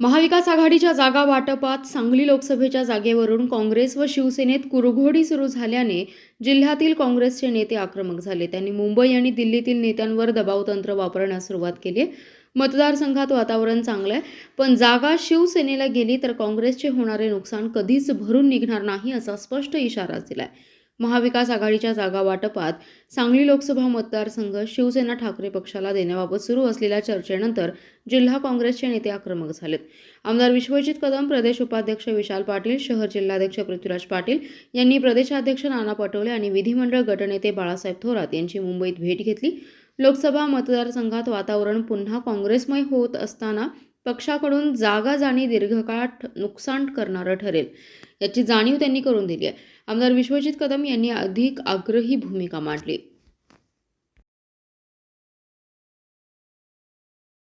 महाविकास आघाडीच्या जागा वाटपात सांगली लोकसभेच्या जागेवरून काँग्रेस व शिवसेनेत कुरघोडी सुरू झाल्याने जिल्ह्यातील काँग्रेसचे नेते आक्रमक झाले. त्यांनी मुंबई आणि दिल्लीतील नेत्यांवर दबावतंत्र वापरण्यास सुरुवात केली मतदारसंघात वातावरण चांगलं आहे पण जागा शिवसेनेला गेली तर काँग्रेसचे होणारे नुकसान कधीच भरून निघणार नाही असा स्पष्ट इशारा दिलाय. महाविकास आघाडीच्या जागा वाटपात सांगली लोकसभा मतदारसंघ शिवसेना ठाकरे पक्षाला देण्याबाबत सुरू असलेल्या चर्चेनंतर जिल्हा काँग्रेसचे नेते आक्रमक झालेत. आमदार विश्वजित कदम प्रदेश उपाध्यक्ष विशाल पाटील शहर जिल्हाध्यक्ष पृथ्वीराज पाटील यांनी प्रदेशाध्यक्ष नाना पटोले आणि विधिमंडळ गटनेते बाळासाहेब थोरात यांची मुंबईत भेट घेतली. लोकसभा मतदारसंघात वातावरण पुन्हा काँग्रेसमय होत असताना पक्षाकडून जागा जाणी दीर्घकाळ नुकसान करणारं ठरेल. याची जाणीव त्यांनी करून दिली आहे. आमदार विश्वजित कदम यांनी अधिक आग्रही भूमिका मांडली.